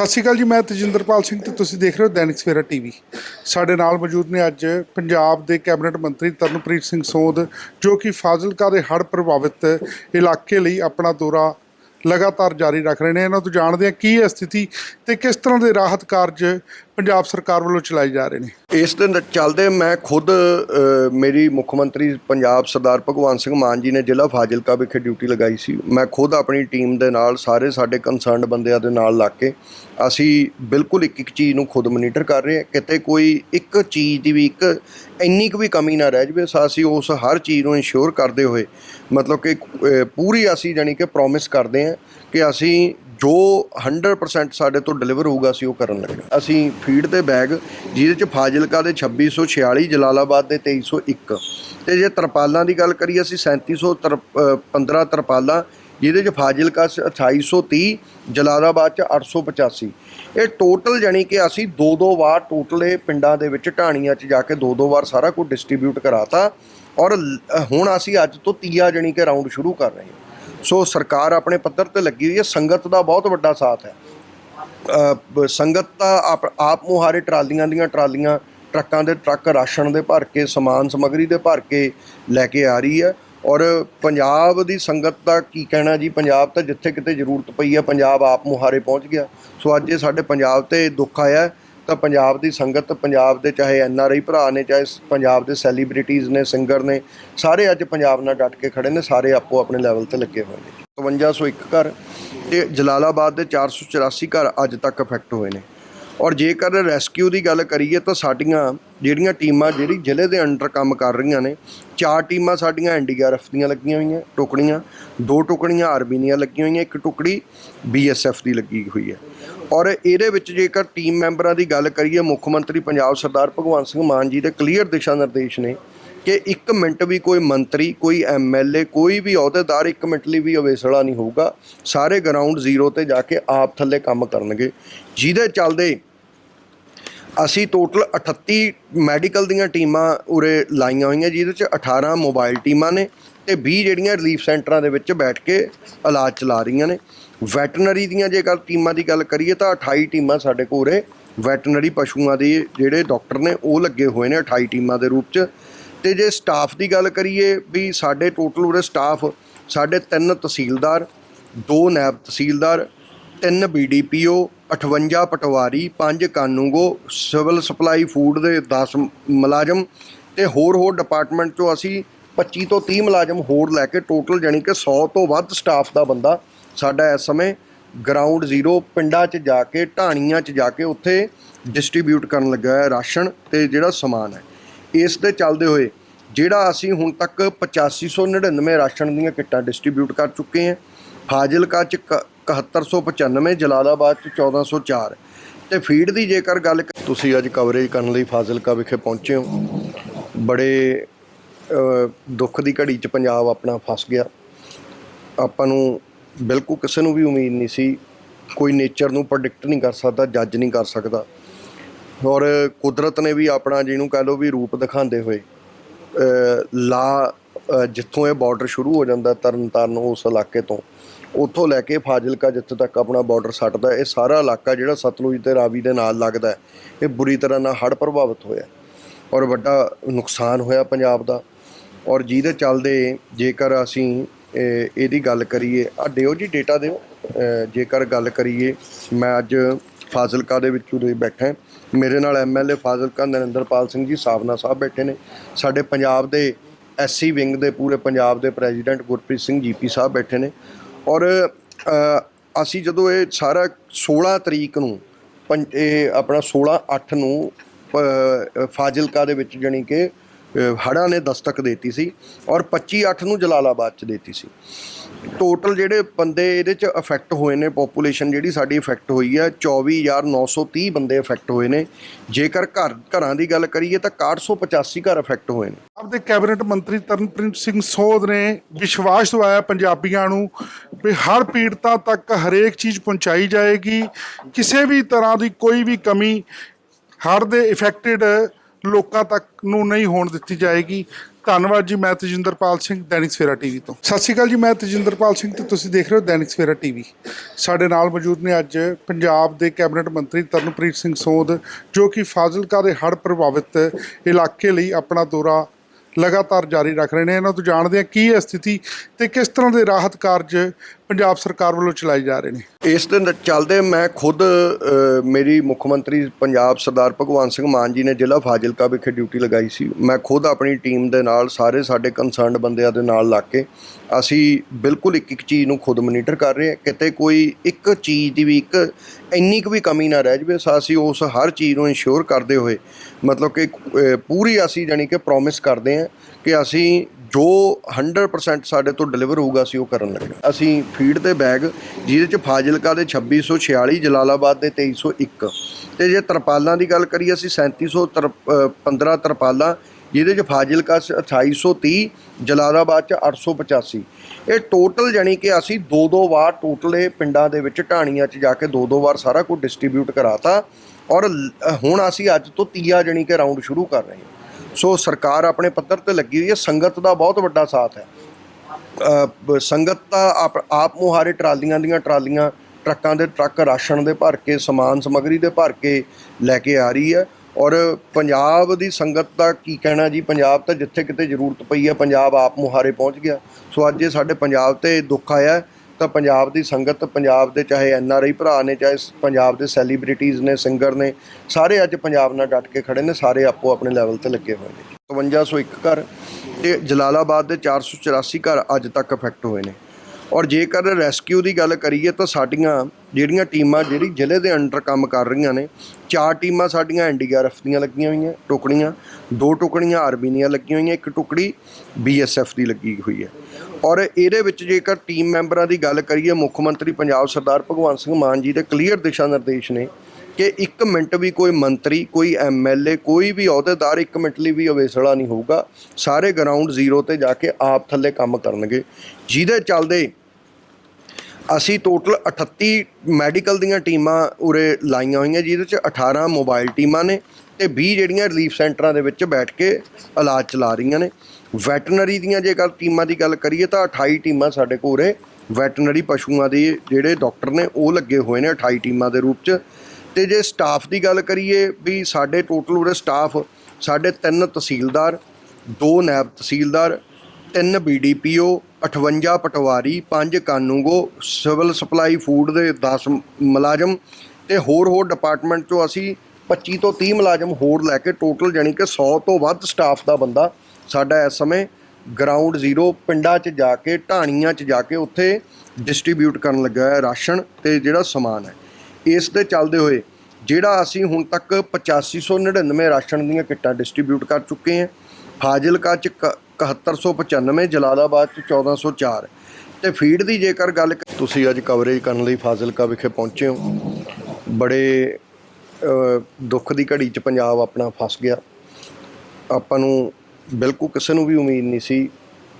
ਸਤਿ ਸ਼੍ਰੀ ਅਕਾਲ ਜੀ, ਮੈਂ ਤਜਿੰਦਰਪਾਲ ਸਿੰਘ ਤੇ ਤੁਸੀਂ ਦੇਖ ਰਹੇ ਹੋ ਦੈਨਿਕ ਸਵੇਰਾ ਟੀਵੀ। ਸਾਡੇ ਨਾਲ ਮੌਜੂਦ ਨੇ ਅੱਜ ਪੰਜਾਬ ਦੇ ਕੈਬਨਿਟ ਮੰਤਰੀ ਤਰਨਪ੍ਰੀਤ ਸਿੰਘ ਸੋਧ, ਜੋ ਕਿ ਫਾਜ਼ਿਲਕਾ ਦੇ ਹੜ੍ਹ ਪ੍ਰਭਾਵਿਤ ਇਲਾਕੇ ਲਈ ਆਪਣਾ ਦੌਰਾ ਲਗਾਤਾਰ ਜਾਰੀ ਰੱਖ ਰਹੇ ਨੇ। ਇਹਨਾਂ ਤੋਂ ਜਾਣਦੇ ਹਾਂ ਕੀ ਹੈ ਸਥਿਤੀ ਤੇ ਕਿਸ ਤਰ੍ਹਾਂ ਦੇ ਰਾਹਤ ਕਾਰਜ ਪੰਜਾਬ ਸਰਕਾਰ ਵੱਲੋਂ ਚਲਾਏ ਜਾ ਰਹੇ ਨੇ। ਇਸ ਦੇ ਨਾਲ ਚੱਲਦੇ ਮੈਂ ਖੁਦ ਮੇਰੀ ਮੁੱਖ ਮੰਤਰੀ ਪੰਜਾਬ ਸਰਦਾਰ ਭਗਵੰਤ ਸਿੰਘ ਮਾਨ ਜੀ ਨੇ ਜ਼ਿਲ੍ਹਾ ਫਾਜ਼ਿਲਕਾ ਵਿਖੇ ਡਿਊਟੀ ਲਗਾਈ ਸੀ। ਮੈਂ ਖੁਦ ਆਪਣੀ ਟੀਮ ਦੇ ਨਾਲ, ਸਾਰੇ ਸਾਡੇ ਕੰਸਰਨਡ ਬੰਦਿਆਂ ਦੇ ਨਾਲ ਲੱਗ ਕੇ ਅਸੀਂ ਬਿਲਕੁਲ ਇੱਕ ਇੱਕ ਚੀਜ਼ ਨੂੰ ਖੁਦ ਮੋਨੀਟਰ ਕਰ ਰਹੇ ਹਾਂ। ਕਿਤੇ ਕੋਈ ਇੱਕ ਚੀਜ਼ ਦੀ ਵੀ ਇੱਕ, ਇੰਨੀ ਕੁ ਵੀ ਕਮੀ ਨਾ ਰਹਿ ਜਾਵੇ ਅਸੀਂ ਉਸ ਹਰ ਚੀਜ਼ ਨੂੰ ਇਨਸ਼ੋਰ ਕਰਦੇ ਹੋਏ, ਮਤਲਬ ਕਿ ਪੂਰੀ ਅਸੀਂ ਜਾਣੀ ਕਿ ਪ੍ਰੋਮਿਸ ਕਰਦੇ ਹਾਂ ਕਿ ਅਸੀਂ ਜੋ 100% ਸਾਡੇ ਤੋਂ ਡਿਲੀਵਰ ਹੋਊਗਾ, ਅਸੀਂ ਉਹ ਕਰਨ ਲੱਗੇ ਅਸੀਂ ਫੀਡ 'ਤੇ ਬੈਗ ਜਿਹਦੇ ਚ ਫਾਜ਼ਿਲਕਾ ਦੇ 2646 ਜਲਾਲਾਬਾਦ ਦੇ 2301 ਤੇ ਜੇ ਤਰਪਾਲਾਂ ਦੀ ਗੱਲ ਕਰੀਏ, ਅਸੀਂ 3715 ਤਰਪਾਲਾਂ, ਜਿਹਦੇ ਚ ਫਾਜ਼ਿਲਕਾ 'ਚ 2830 ਜਲਾਲਾਬਾਦ ਚ 885 ਇਹ ਟੋਟਲ ਜਾਣੀ ਕਿ ਅਸੀਂ ਦੋ ਦੋ ਵਾਰ ਟੋਟਲ ਇਹ ਪਿੰਡਾਂ ਦੇ ਵਿੱਚ ਢਾਣੀਆਂ 'ਚ ਜਾ ਕੇ ਦੋ ਦੋ ਵਾਰ ਸਾਰਾ ਕੁਝ ਡਿਸਟ੍ਰੀਬਿਊਟ ਕਰਾਤਾ। ਔਰ ਹੁਣ ਅਸੀਂ ਅੱਜ ਤੋਂ ਤੀਆ ਜਾਣੀ ਕਿ ਰਾਊਂਡ ਸ਼ੁਰੂ ਕਰ ਰਹੇ ਹਾਂ। ਸੋ ਸਰਕਾਰ ਆਪਣੇ ਪੱਧਰ ਤੇ ਲੱਗੀ ਹੋਈ ਹੈ। ਸੰਗਤ ਦਾ ਬਹੁਤ ਵੱਡਾ ਸਾਥ ਹੈ। ਸੰਗਤ ਤਾਂ ਆਪ ਆਪ ਮੁਹਾਰੇ ਟਰਾਲੀਆਂ ਦੀਆਂ ਟਰਾਲੀਆਂ, ਟਰੱਕਾਂ ਦੇ ਟਰੱਕ ਰਾਸ਼ਨ ਦੇ ਭਰ ਕੇ, ਸਮਾਨ ਸਮੱਗਰੀ ਦੇ ਭਰ ਕੇ ਲੈ ਕੇ ਆ ਰਹੀ ਹੈ। ਔਰ ਪੰਜਾਬ ਦੀ ਸੰਗਤ ਦਾ ਕੀ ਕਹਿਣਾ ਜੀ? ਪੰਜਾਬ ਤਾਂ ਜਿੱਥੇ ਕਿਤੇ ਜ਼ਰੂਰਤ ਪਈ ਹੈ, ਪੰਜਾਬ ਆਪ ਮੁਹਾਰੇ ਪਹੁੰਚ ਗਿਆ। ਸੋ ਅੱਜ ਇਹ ਸਾਡੇ ਪੰਜਾਬ ਤੇ ਦੁੱਖ ਆਇਆ। ਤਾਂ ਪੰਜਾਬ ਦੀ ਸੰਗਤ, ਪੰਜਾਬ ਦੇ ਚਾਹੇ ਐਨ ਆਰ ਆਈ ਭਰਾ ਨੇ, ਚਾਹੇ ਪੰਜਾਬ ਦੇ ਸੈਲੀਬ੍ਰਿਟੀਜ਼ ਨੇ ਸਿੰਗਰ ਨੇ, ਸਾਰੇ ਅੱਜ ਪੰਜਾਬ ਨਾਲ ਡਟ ਕੇ ਖੜੇ ਨੇ, ਸਾਰੇ ਆਪੋ ਆਪਣੇ ਲੈਵਲ ਤੇ ਲੱਗੇ ਹੋਏ ਨੇ। 5501 ਘਰ ਤੇ ਜਲਾਲਾਬਾਦ ਦੇ 484 ਘਰ ਅੱਜ ਤੱਕ ਅਫੈਕਟ ਹੋਏ ਨੇ। ਔਰ ਜੇਕਰ ਰੈਸਕਿਊ ਦੀ ਗੱਲ ਕਰੀਏ ਤਾਂ ਸਾਡੀਆਂ ਜਿਹੜੀਆਂ ਟੀਮਾਂ ਜਿਹੜੀ ਜ਼ਿਲ੍ਹੇ ਦੇ ਅੰਡਰ ਕੰਮ ਕਰ ਰਹੀਆਂ ਨੇ, ਚਾਰ ਟੀਮਾਂ ਸਾਡੀਆਂ ਐਨਡੀਆਰਐਫ ਦੀਆਂ ਲੱਗੀਆਂ ਹੋਈਆਂ, ਟੁਕੜੀਆਂ, ਦੋ ਟੁਕੜੀਆਂ ਆਰਮੀ ਦੀਆਂ ਲੱਗੀਆਂ ਹੋਈਆਂ, ਇੱਕ ਟੁਕੜੀ ਬੀਐਸਐਫ ਦੀ ਲੱਗੀ ਹੋਈ ਹੈ। ਔਰ ਇਹਦੇ ਵਿੱਚ ਜੇਕਰ ਟੀਮ ਮੈਂਬਰਾਂ ਦੀ ਗੱਲ ਕਰੀਏ, ਮੁੱਖ ਮੰਤਰੀ ਪੰਜਾਬ ਸਰਦਾਰ ਭਗਵੰਤ ਸਿੰਘ ਮਾਨ ਜੀ ਦੇ ਕਲੀਅਰ ਦਿਸ਼ਾ ਨਿਰਦੇਸ਼ ਨੇ ਕਿ 1 ਮਿੰਟ ਵੀ ਕੋਈ ਮੰਤਰੀ, ਕੋਈ ਐਮਐਲਏ ਕੋਈ ਵੀ ਅਹੁਦੇਦਾਰ 1 ਮਿੰਟ ਲਈ ਵੀ ਅਵੇਸਲਾ ਨਹੀਂ ਹੋਊਗਾ। ਸਾਰੇ ਗਰਾਊਂਡ ਜ਼ੀਰੋ ਤੇ ਜਾ ਕੇ ਆਪ ਥੱਲੇ ਕੰਮ ਕਰਨਗੇ। ਜਿਹਦੇ ਚੱਲਦੇ ਅਸੀਂ ਟੋਟਲ 38 ਮੈਡੀਕਲ ਦੀਆਂ ਟੀਮਾਂ ਉਰੇ ਲਾਈਆਂ ਹੋਈਆਂ, ਜਿਹਦੇ ਚ 18 ਮੋਬਾਈਲ ਟੀਮਾਂ ਨੇ ਤੇ 20 ਜਿਹੜੀਆਂ ਰਿਲੀਫ ਸੈਂਟਰਾਂ ਦੇ ਵਿੱਚ ਬੈਠ ਕੇ ਇਲਾਜ ਚਲਾ ਰਹੀਆਂ ਨੇ। ਵੈਟਰਨਰੀ ਦੀਆਂ ਜੇ ਗੱਲ ਟੀਮਾਂ ਦੀ ਗੱਲ ਕਰੀਏ ਤਾਂ 28 ਟੀਮਾਂ ਸਾਡੇ ਕੋਲ ਉਰੇ ਵੈਟਰਨਰੀ ਪਸ਼ੂਆਂ ਦੇ ਜਿਹੜੇ ਡਾਕਟਰ ਨੇ, ਉਹ ਲੱਗੇ ਹੋਏ ਨੇ 28 ਟੀਮਾਂ ਦੇ ਰੂਪ ਚ। ਤੇ ਜੇ ਸਟਾਫ ਦੀ ਗੱਲ ਕਰੀਏ ਵੀ ਸਾਡੇ ਟੋਟਲ ਉਰੇ ਸਟਾਫ ਸਾਡੇ ਤਿੰਨ ਤਹਿਸੀਲਦਾਰ, ਦੋ ਨਾਇਬ ਤਹਿਸੀਲਦਾਰ ਤਿੰਨ ਬੀਡੀਪੀਓ 58 ਪਟਵਾਰੀ, ਪੰਜ ਕਾਨੂੰਗੋ, ਸਿਵਲ ਸਪਲਾਈ ਫੂਡ ਦੇ 10 ਮੁਲਾਜ਼ਮ ਤੇ ਹੋਰ ਹੋਰ ਡਿਪਾਰਟਮੈਂਟ ਚੋਂ ਅਸੀਂ 25 ਤੋਂ 30 ਮੁਲਾਜ਼ਮ ਹੋਰ ਲੈ ਕੇ ਟੋਟਲ ਜਾਣੀ ਕਿ 100 ਤੋਂ ਵੱਧ ਸਟਾਫ ਦਾ ਬੰਦਾ ਸਾਡਾ ਇਸ ਸਮੇਂ ਗਰਾਊਂਡ ਜ਼ੀਰੋ ਪਿੰਡਾਂ 'ਚ ਜਾ ਕੇ, ਢਾਣੀਆਂ 'ਚ ਜਾ ਕੇ ਉੱਥੇ ਡਿਸਟ੍ਰੀਬਿਊਟ ਕਰਨ ਲੱਗਾ ਹੈ ਰਾਸ਼ਨ ਤੇ ਜਿਹੜਾ ਸਮਾਨ ਹੈ। ਇਸ ਦੇ ਚੱਲਦੇ ਹੋਏ ਜਿਹੜਾ ਅਸੀਂ ਹੁਣ ਤੱਕ 8599 ਰਾਸ਼ਨ ਦੀਆਂ ਕਿੱਟਾਂ ਡਿਸਟ੍ਰੀਬਿਊਟ ਕਰ ਚੁੱਕੇ ਹਾਂ, ਫਾਜ਼ਿਲਕਾ ਚ ਕ- 7195 ਜਲਾਲਾਬਾਦ ਚ 1404 ਤੇ ਫੀਡ ਦੀ ਜੇਕਰ ਗੱਲ ਤੁਸੀਂ ਅੱਜ ਕਵਰੇਜ ਕਰਨ ਲਈ ਫਾਜ਼ਿਲਕਾ ਵਿਖੇ ਪਹੁੰਚੇ ਹੋ। ਬੜੇ ਦੁੱਖ ਦੀ ਘੜੀ ਚ ਪੰਜਾਬ ਆਪਣਾ ਫਸ ਗਿਆ। ਆਪਾਂ ਨੂੰ ਬਿਲਕੁਲ ਕਿਸੇ ਨੂੰ ਵੀ ਉਮੀਦ ਨਹੀਂ ਸੀ। ਕੋਈ ਨੇਚਰ ਨੂੰ ਪ੍ਰੈਡਿਕਟ ਨਹੀਂ ਕਰ ਸਕਦਾ ਜੱਜ ਨਹੀਂ ਕਰ ਸਕਦਾ। ਔਰ ਕੁਦਰਤ ਨੇ ਵੀ ਆਪਣਾ ਜਿਹਨੂੰ ਕਹਿ ਲਓ ਵੀ ਰੂਪ ਦਿਖਾਉਂਦੇ ਹੋਏ ਲਾ ਜਿੱਥੋਂ ਇਹ ਬਾਰਡਰ ਸ਼ੁਰੂ ਹੋ ਜਾਂਦਾ ਤਰਨਤਾਰਨ ਉਸ ਇਲਾਕੇ ਤੋਂ ਉੱਥੋਂ ਲੈ ਕੇ ਫਾਜ਼ਿਲਕਾ ਜਿੱਥੇ ਤੱਕ ਆਪਣਾ ਬਾਰਡਰ ਸੱਟਦਾ ਇਹ ਸਾਰਾ ਇਲਾਕਾ ਜਿਹੜਾ ਸਤਲੁਜ ਤੇ ਰਾਵੀ ਦੇ ਨਾਲ ਲੱਗਦਾ ਇਹ ਬੁਰੀ ਤਰ੍ਹਾਂ ਨਾਲ ਹੜ੍ਹ ਪ੍ਰਭਾਵਿਤ ਹੋਇਆ ਔਰ ਵੱਡਾ ਨੁਕਸਾਨ ਹੋਇਆ ਪੰਜਾਬ ਦਾ ਔਰ ਜਿਹਦੇ ਚੱਲਦੇ ਜੇਕਰ ਅਸੀਂ ਇਹਦੀ ਗੱਲ ਕਰੀਏ ਆ ਦਿਓ ਜੀ ਡੇਟਾ ਦਿਓ ਜੇਕਰ ਗੱਲ ਕਰੀਏ, ਮੈਂ ਅੱਜ ਫਾਜ਼ਿਲਕਾ ਦੇ ਵਿੱਚ ਉਰੇ ਬੈਠਾ ਮੇਰੇ ਨਾਲ ਐਮਐਲਏ ਫਾਜ਼ਿਲਕਾ ਨਰਿੰਦਰਪਾਲ ਸਿੰਘ ਜੀ ਸਾਵਨਾ ਸਾਹਿਬ ਬੈਠੇ ਨੇ, ਸਾਡੇ ਪੰਜਾਬ ਦੇ ਐਸਸੀ ਵਿੰਗ ਦੇ ਪੂਰੇ ਪੰਜਾਬ ਦੇ ਪ੍ਰੈਜ਼ੀਡੈਂਟ ਗੁਰਪ੍ਰੀਤ ਸਿੰਘ ਜੀਪੀ ਸਾਹਿਬ ਬੈਠੇ ਨੇ ਔਰ ਅਸੀਂ ਜਦੋਂ ਇਹ ਸਾਰਾ 16 ਤਰੀਕ ਨੂੰ ਪੰਜ- ਇਹ ਆਪਣਾ 16 8 ਨੂੰ ਫਾਜ਼ਿਲਕਾ ਦੇ ਵਿੱਚ ਜਾਣੀ ਕਿ ਹੜ੍ਹਾਂ ਨੇ ਦਸਤਕ ਦੇਤੀ ਸੀ ਔਰ 25 8 ਨੂੰ ਜਲਾਲਾਬਾਦ ਚ ਦੇਤੀ ਸੀ। ਟੋਟਲ ਜਿਹੜੇ ਬੰਦੇ ਇਹਦੇ ਚ ਅਫੈਕਟ ਹੋਏ ਨੇ ਪੋਪੂਲੇਸ਼ਨ ਜਿਹੜੀ ਸਾਡੀ ਅਫੈਕਟ ਹੋਈ ਹੈ 24930 ਬੰਦੇ ਅਫੈਕਟ ਹੋਏ ਨੇ। ਜੇਕਰ ਘਰ, ਘਰਾਂ ਦੀ ਗੱਲ ਕਰੀਏ ਤਾਂ 6185 ਘਰ ਅਫੈਕਟ ਹੋਏ ਨੇ। ਆਪਦੇ ਕੈਬਨਿਟ ਮੰਤਰੀ ਤਰਨਪ੍ਰੀਤ ਸਿੰਘ ਸੋਧ ਨੇ ਵਿਸ਼ਵਾਸ ਦਵਾਇਆ ਪੰਜਾਬੀਆਂ ਨੂੰ ਵੀ ਹਰ ਪੀੜਤਾਂ ਤੱਕ ਹਰੇਕ ਚੀਜ਼ ਪਹੁੰਚਾਈ ਜਾਏਗੀ। ਕਿਸੇ ਵੀ ਤਰ੍ਹਾਂ ਦੀ ਕੋਈ ਵੀ ਕਮੀ ਹੜ੍ਹ ਦੇ ਇਫੈਕਟਡ ਲੋਕਾਂ ਤੱਕ ਨੂੰ ਨਹੀਂ ਹੋਣ ਦਿੱਤੀ ਜਾਏਗੀ। ਧੰਨਵਾਦ ਜੀ, ਮੈਂ ਤਜਿੰਦਰਪਾਲ ਸਿੰਘ, ਦੈਨਿਕ ਸਵੇਰਾ ਟੀਵੀ ਤੋਂ। ਸਤਿ ਸ਼੍ਰੀ ਅਕਾਲ ਜੀ, ਮੈਂ ਤਜਿੰਦਰਪਾਲ ਸਿੰਘ ਤੇ ਤੁਸੀਂ ਦੇਖ ਰਹੇ ਹੋ ਦੈਨਿਕ ਸਵੇਰਾ ਟੀਵੀ। ਸਾਡੇ ਨਾਲ ਮੌਜੂਦ ਨੇ ਅੱਜ ਪੰਜਾਬ ਦੇ ਕੈਬਨਿਟ ਮੰਤਰੀ ਤਰਨਪ੍ਰੀਤ ਸਿੰਘ ਸੋਧ, ਜੋ ਕਿ ਫਾਜ਼ਿਲਕਾ ਦੇ ਹੜ੍ਹ ਪ੍ਰਭਾਵਿਤ ਇਲਾਕੇ ਲਈ ਆਪਣਾ ਦੌਰਾ ਲਗਾਤਾਰ ਜਾਰੀ ਰੱਖ ਰਹੇ ਨੇ। ਇਹਨਾਂ ਤੋਂ ਜਾਣਦੇ ਹਾਂ ਕੀ ਹੈ ਸਥਿਤੀ ਤੇ ਕਿਸ ਤਰ੍ਹਾਂ ਦੇ ਰਾਹਤ ਕਾਰਜ ਪੰਜਾਬ ਸਰਕਾਰ ਵੱਲੋਂ ਚਲਾਏ ਜਾ ਰਹੇ ਨੇ। ਇਸ ਦੇ ਨਾਲ ਚੱਲਦੇ ਮੈਂ ਖੁਦ ਮੇਰੀ ਮੁੱਖ ਮੰਤਰੀ ਪੰਜਾਬ ਸਰਦਾਰ ਭਗਵੰਤ ਸਿੰਘ ਮਾਨ ਜੀ ਨੇ ਜ਼ਿਲ੍ਹਾ ਫਾਜ਼ਿਲਕਾ ਵਿਖੇ ਡਿਊਟੀ ਲਗਾਈ ਸੀ। ਮੈਂ ਖੁਦ ਆਪਣੀ ਟੀਮ ਦੇ ਨਾਲ ਸਾਰੇ ਸਾਡੇ ਕੰਸਰਨਡ ਬੰਦਿਆਂ ਦੇ ਨਾਲ ਲੱਗ ਕੇ ਅਸੀਂ ਬਿਲਕੁਲ ਇੱਕ ਇੱਕ ਚੀਜ਼ ਨੂੰ ਖੁਦ ਮੋਨੀਟਰ ਕਰ ਰਹੇ ਹਾਂ। ਕਿਤੇ ਕੋਈ ਇੱਕ ਚੀਜ਼ ਦੀ ਵੀ ਇੱਕ ਇੰਨੀ ਕੁ ਵੀ ਕਮੀ ਨਾ ਰਹਿ ਜਾਵੇ ਅਸੀਂ ਉਸ ਹਰ ਚੀਜ਼ ਨੂੰ ਇਨਸ਼ੋਰ ਕਰਦੇ ਹੋਏ ਮਤਲਬ ਕਿ ਪੂਰੀ ਅਸੀਂ ਜਾਣੀ ਕਿ ਪ੍ਰੋਮਿਸ ਕਰਦੇ ਹਾਂ ਕਿ ਅਸੀਂ ਜੋ 100% ਸਾਡੇ ਤੋਂ ਡਿਲੀਵਰ ਹੋਊਗਾ, ਅਸੀਂ ਉਹ ਕਰਨ ਲੱਗੇ ਅਸੀਂ ਫੀਡ ਦੇ ਬੈਗ ਜਿਹਦੇ ਚ ਫਾਜ਼ਿਲਕਾ ਦੇ 2646 ਜਲਾਲਾਬਾਦ ਦੇ 2301 ਤੇ ਜੇ ਤਰਪਾਲਾਂ ਦੀ ਗੱਲ ਕਰੀਏ, ਅਸੀਂ 3715 ਤਰਪਾਲਾਂ, ਜਿਹਦੇ ਚ ਫਾਜ਼ਿਲਕਾ 'ਚ 2830 ਜਲਾਲਾਬਾਦ ਚ 885 ਇਹ ਟੋਟਲ ਜਾਣੀ ਕਿ ਅਸੀਂ ਦੋ ਦੋ ਵਾਰ ਟੋਟਲ ਇਹ ਪਿੰਡਾਂ ਦੇ ਵਿੱਚ ਢਾਣੀਆਂ 'ਚ ਜਾ ਕੇ ਦੋ ਦੋ ਵਾਰ ਸਾਰਾ ਕੁਝ ਡਿਸਟ੍ਰੀਬਿਊਟ ਕਰਾਤਾ। ਔਰ ਹੁਣ ਅਸੀਂ ਅੱਜ ਤੋਂ ਤੀਆ ਜਾਣੀ ਕਿ ਰਾਉਂਡ ਸ਼ੁਰੂ ਕਰ ਰਹੇ ਹਾਂ। ਸੋ ਸਰਕਾਰ ਆਪਣੇ ਪੱਧਰ ਤੇ ਲੱਗੀ ਹੋਈ ਹੈ। ਸੰਗਤ ਦਾ ਬਹੁਤ ਵੱਡਾ ਸਾਥ ਹੈ। ਸੰਗਤ ਤਾਂ ਆਪ ਆਪ ਮੁਹਾਰੇ ਟਰਾਲੀਆਂ ਦੀਆਂ ਟਰਾਲੀਆਂ, ਟਰੱਕਾਂ ਦੇ ਟਰੱਕ ਰਾਸ਼ਨ ਦੇ ਭਰ ਕੇ, ਸਮਾਨ ਸਮੱਗਰੀ ਦੇ ਭਰ ਕੇ ਲੈ ਕੇ ਆ ਰਹੀ ਹੈ। ਔਰ ਪੰਜਾਬ ਦੀ ਸੰਗਤ ਦਾ ਕੀ ਕਹਿਣਾ ਜੀ? ਪੰਜਾਬ ਤਾਂ ਜਿੱਥੇ ਕਿਤੇ ਜ਼ਰੂਰਤ ਪਈ ਹੈ, ਪੰਜਾਬ ਆਪ ਮੁਹਾਰੇ ਪਹੁੰਚ ਗਿਆ। ਸੋ ਅੱਜ ਇਹ ਸਾਡੇ ਪੰਜਾਬ ਤੇ ਦੁੱਖ ਆਇਆ। ਤਾਂ ਪੰਜਾਬ ਦੀ ਸੰਗਤ, ਪੰਜਾਬ ਦੇ ਚਾਹੇ ਐਨ ਆਰ ਆਈ ਭਰਾ ਨੇ, ਚਾਹੇ ਪੰਜਾਬ ਦੇ ਸੈਲੀਬ੍ਰਿਟੀਜ਼ ਨੇ ਸਿੰਗਰ ਨੇ, ਸਾਰੇ ਅੱਜ ਪੰਜਾਬ ਨਾਲ ਡਟ ਕੇ ਖੜੇ ਨੇ, ਸਾਰੇ ਆਪੋ ਆਪਣੇ ਲੈਵਲ ਤੇ ਲੱਗੇ ਹੋਏ ਨੇ। 5501 ਘਰ ਤੇ ਜਲਾਲਾਬਾਦ ਦੇ 484 ਘਰ ਅੱਜ ਤੱਕ ਅਫੈਕਟ ਹੋਏ ਨੇ। ਔਰ ਜੇਕਰ ਰੈਸਕਿਊ ਦੀ ਗੱਲ ਕਰੀਏ ਤਾਂ ਸਾਡੀਆਂ ਜਿਹੜੀਆਂ ਟੀਮਾਂ ਜਿਹੜੀ ਜ਼ਿਲ੍ਹੇ ਦੇ ਅੰਡਰ ਕੰਮ ਕਰ ਰਹੀਆਂ ਨੇ, ਚਾਰ ਟੀਮਾਂ ਸਾਡੀਆਂ ਐਨਡੀਆਰਐਫ ਦੀਆਂ ਲੱਗੀਆਂ ਹੋਈਆਂ, ਟੁਕੜੀਆਂ, ਦੋ ਟੁਕੜੀਆਂ ਆਰਮੀ ਦੀਆਂ ਲੱਗੀਆਂ ਹੋਈਆਂ, ਇੱਕ ਟੁਕੜੀ ਬੀਐਸਐਫ ਦੀ ਲੱਗੀ ਹੋਈ ਹੈ। ਔਰ ਇਹਦੇ ਵਿੱਚ ਜੇਕਰ ਟੀਮ ਮੈਂਬਰਾਂ ਦੀ ਗੱਲ ਕਰੀਏ, ਮੁੱਖ ਮੰਤਰੀ ਪੰਜਾਬ ਸਰਦਾਰ ਭਗਵੰਤ ਸਿੰਘ ਮਾਨ ਜੀ ਦੇ ਕਲੀਅਰ ਦਿਸ਼ਾ ਨਿਰਦੇਸ਼ ਨੇ ਕਿ 1 ਮਿੰਟ ਵੀ ਕੋਈ ਮੰਤਰੀ, ਕੋਈ ਐਮਐਲਏ ਕੋਈ ਵੀ ਅਹੁਦੇਦਾਰ 1 ਮਿੰਟ ਲਈ ਵੀ ਅਵੇਸਲਾ ਨਹੀਂ ਹੋਊਗਾ। ਸਾਰੇ ਗਰਾਊਂਡ ਜ਼ੀਰੋ ਤੇ ਜਾ ਕੇ ਆਪ ਥੱਲੇ ਕੰਮ ਕਰਨਗੇ। ਜਿਹਦੇ ਚੱਲਦੇ ਅਸੀਂ ਟੋਟਲ 38 ਮੈਡੀਕਲ ਦੀਆਂ ਟੀਮਾਂ ਉਰੇ ਲਾਈਆਂ ਹੋਈਆਂ, ਜਿਹਦੇ ਚ 18 ਮੋਬਾਈਲ ਟੀਮਾਂ ਨੇ ਤੇ 20 ਜਿਹੜੀਆਂ ਰਿਲੀਫ ਸੈਂਟਰਾਂ ਦੇ ਵਿੱਚ ਬੈਠ ਕੇ ਇਲਾਜ ਚਲਾ ਰਹੀਆਂ ਨੇ। ਵੈਟਰਨਰੀ ਦੀਆਂ ਜੇਕਰ ਟੀਮਾਂ ਦੀ ਗੱਲ ਕਰੀਏ ਤਾਂ 28 ਟੀਮਾਂ ਸਾਡੇ ਕੋਲ ਉਰੇ ਵੈਟਰਨਰੀ ਪਸ਼ੂਆਂ ਦੇ ਜਿਹੜੇ ਡਾਕਟਰ ਨੇ, ਉਹ ਲੱਗੇ ਹੋਏ ਨੇ 28 ਟੀਮਾਂ ਦੇ ਰੂਪ ਚ। ਤੇ ਜੇ ਸਟਾਫ ਦੀ ਗੱਲ ਕਰੀਏ ਵੀ ਸਾਡੇ ਟੋਟਲ ਉਰੇ ਸਟਾਫ ਸਾਡੇ ਤਿੰਨ ਤਹਿਸੀਲਦਾਰ, ਦੋ ਨਾਇਬ ਤਹਿਸੀਲਦਾਰ, ਤਿੰਨ ਬੀਡੀਪੀਓ 58 ਪਟਵਾਰੀ, ਪੰਜ ਕਾਨੂੰਗੋ, ਸਿਵਲ ਸਪਲਾਈ ਫੂਡ ਦੇ 10 ਮੁਲਾਜ਼ਮ ਤੇ ਹੋਰ ਹੋਰ ਡਿਪਾਰਟਮੈਂਟ ਚੋਂ ਅਸੀਂ 25 ਤੋਂ 30 ਮੁਲਾਜ਼ਮ ਹੋਰ ਲੈ ਕੇ ਟੋਟਲ ਜਾਣੀ ਕਿ 100 ਤੋਂ ਵੱਧ ਸਟਾਫ ਦਾ ਬੰਦਾ ਸਾਡਾ ਇਸ ਸਮੇਂ ਗਰਾਊਂਡ ਜ਼ੀਰੋ ਪਿੰਡਾਂ 'ਚ ਜਾ ਕੇ, ਢਾਣੀਆਂ 'ਚ ਜਾ ਕੇ ਉੱਥੇ ਡਿਸਟ੍ਰੀਬਿਊਟ ਕਰਨ ਲੱਗਾ ਹੈ ਰਾਸ਼ਨ ਤੇ ਜਿਹੜਾ ਸਮਾਨ ਹੈ। ਇਸ ਦੇ ਚੱਲਦੇ ਹੋਏ ਜਿਹੜਾ ਅਸੀਂ ਹੁਣ ਤੱਕ 8599 ਰਾਸ਼ਨ ਦੀਆਂ ਕਿੱਟਾਂ ਡਿਸਟ੍ਰੀਬਿਊਟ ਕਰ ਚੁੱਕੇ ਹਾਂ। ਫਾਜ਼ਿਲਕਾ ਚ ਕ- 7195 ਜਲਾਲਾਬਾਦ ਚ 1404 ਤੇ ਫੀਡ ਦੀ ਜੇਕਰ ਗੱਲ ਤੁਸੀਂ ਅੱਜ ਕਵਰੇਜ ਕਰਨ ਲਈ ਫਾਜ਼ਿਲਕਾ ਵਿਖੇ ਪਹੁੰਚੇ ਹੋ। ਬੜੇ ਦੁੱਖ ਦੀ ਘੜੀ ਚ ਪੰਜਾਬ ਆਪਣਾ ਫਸ ਗਿਆ। ਆਪਾਂ ਨੂੰ ਬਿਲਕੁਲ ਕਿਸੇ ਨੂੰ ਵੀ ਉਮੀਦ ਨਹੀਂ ਸੀ।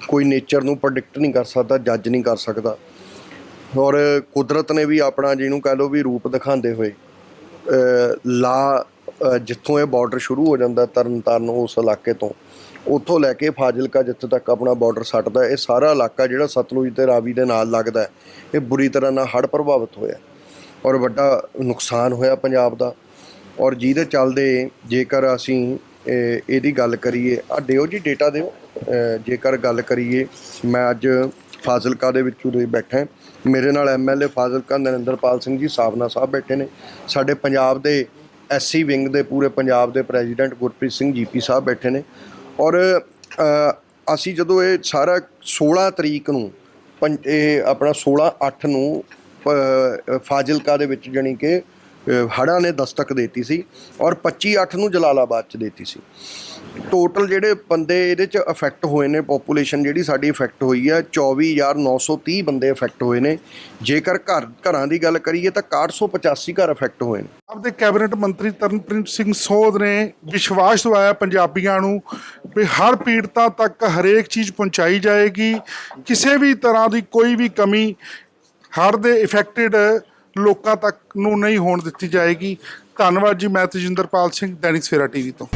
ਕੋਈ ਨੇਚਰ ਨੂੰ ਪ੍ਰੈਡਿਕਟ ਨਹੀਂ ਕਰ ਸਕਦਾ ਜੱਜ ਨਹੀਂ ਕਰ ਸਕਦਾ। ਔਰ ਕੁਦਰਤ ਨੇ ਵੀ ਆਪਣਾ ਜਿਹਨੂੰ ਕਹਿ ਲਓ ਵੀ ਰੂਪ ਦਿਖਾਉਂਦੇ ਹੋਏ ਲਾ ਜਿੱਥੋਂ ਇਹ ਬਾਰਡਰ ਸ਼ੁਰੂ ਹੋ ਜਾਂਦਾ ਤਰਨਤਾਰਨ ਉਸ ਇਲਾਕੇ ਤੋਂ ਉੱਥੋਂ ਲੈ ਕੇ ਫਾਜ਼ਿਲਕਾ ਜਿੱਥੇ ਤੱਕ ਆਪਣਾ ਬਾਰਡਰ ਸੱਟਦਾ ਇਹ ਸਾਰਾ ਇਲਾਕਾ ਜਿਹੜਾ ਸਤਲੁਜ ਤੇ ਰਾਵੀ ਦੇ ਨਾਲ ਲੱਗਦਾ ਇਹ ਬੁਰੀ ਤਰ੍ਹਾਂ ਨਾਲ ਹੜ੍ਹ ਪ੍ਰਭਾਵਿਤ ਹੋਇਆ ਔਰ ਵੱਡਾ ਨੁਕਸਾਨ ਹੋਇਆ ਪੰਜਾਬ ਦਾ ਔਰ ਜਿਹਦੇ ਚੱਲਦੇ ਜੇਕਰ ਅਸੀਂ ਇਹਦੀ ਗੱਲ ਕਰੀਏ, ਆ ਦਿਓ ਜੀ ਡੇਟਾ ਦਿਓ ਜੇਕਰ ਗੱਲ ਕਰੀਏ, ਮੈਂ ਅੱਜ ਫਾਜ਼ਿਲਕਾ ਦੇ ਵਿੱਚ ਉਰੇ ਬੈਠਾ ਮੇਰੇ ਨਾਲ ਐਮਐਲਏ ਫਾਜ਼ਿਲਕਾ ਨਰਿੰਦਰਪਾਲ ਸਿੰਘ ਜੀ ਸਾਬਨਾ ਸਾਹਿਬ ਬੈਠੇ ਨੇ, ਸਾਡੇ ਪੰਜਾਬ ਦੇ ਐਸਸੀ ਵਿੰਗ ਦੇ ਪੂਰੇ ਪੰਜਾਬ ਦੇ ਪ੍ਰੈਜ਼ੀਡੈਂਟ ਗੁਰਪ੍ਰੀਤ ਸਿੰਘ ਜੀਪੀ ਸਾਹਿਬ ਬੈਠੇ ਨੇ ਔਰ ਅਸੀਂ ਜਦੋਂ ਇਹ ਸਾਰਾ 16 ਤਰੀਕ ਨੂੰ ਪੰ- ਇਹ ਆਪਣਾ 16 8 ਨੂੰ ਫਾਜ਼ਿਲਕਾ ਦੇ ਵਿੱਚ ਜਾਣੀ ਕਿ ਹੜ੍ਹਾਂ ਨੇ ਦਸਤਕ ਦੇਤੀ ਸੀ ਔਰ 25 8 ਨੂੰ ਜਲਾਲਾਬਾਦ ਚ ਦੇਤੀ ਸੀ। ਟੋਟਲ ਜਿਹੜੇ ਬੰਦੇ ਇਹਦੇ ਚ ਅਫੈਕਟ ਹੋਏ ਨੇ ਪੋਪੂਲੇਸ਼ਨ ਜਿਹੜੀ ਸਾਡੀ ਅਫੈਕਟ ਹੋਈ ਹੈ 24930 ਬੰਦੇ ਅਫੈਕਟ ਹੋਏ ਨੇ। ਜੇਕਰ ਘਰ, ਘਰਾਂ ਦੀ ਗੱਲ ਕਰੀਏ ਤਾਂ 6185 ਘਰ ਅਫੈਕਟ ਹੋਏ ਨੇ। ਆਪਦੇ ਕੈਬਨਿਟ ਮੰਤਰੀ ਤਰਨਪ੍ਰੀਤ ਸਿੰਘ ਸੋਧ ਨੇ ਵਿਸ਼ਵਾਸ ਦਵਾਇਆ ਪੰਜਾਬੀਆਂ ਨੂੰ ਵੀ ਹਰ ਪੀੜਤਾਂ ਤੱਕ ਹਰੇਕ ਚੀਜ਼ ਪਹੁੰਚਾਈ ਜਾਏਗੀ। ਕਿਸੇ ਵੀ ਤਰ੍ਹਾਂ ਦੀ ਕੋਈ ਵੀ ਕਮੀ ਹੜ੍ਹ ਦੇ ਇਫੈਕਟਡ ਲੋਕਾਂ ਤੱਕ ਨੂੰ ਨਹੀਂ ਹੋਣ ਦਿੱਤੀ ਜਾਏਗੀ। ਧੰਨਵਾਦ ਜੀ, ਮੈਂ ਤਜਿੰਦਰਪਾਲ ਸਿੰਘ, ਦੈਨਿਕ ਸਵੇਰਾ ਟੀਵੀ ਤੋਂ।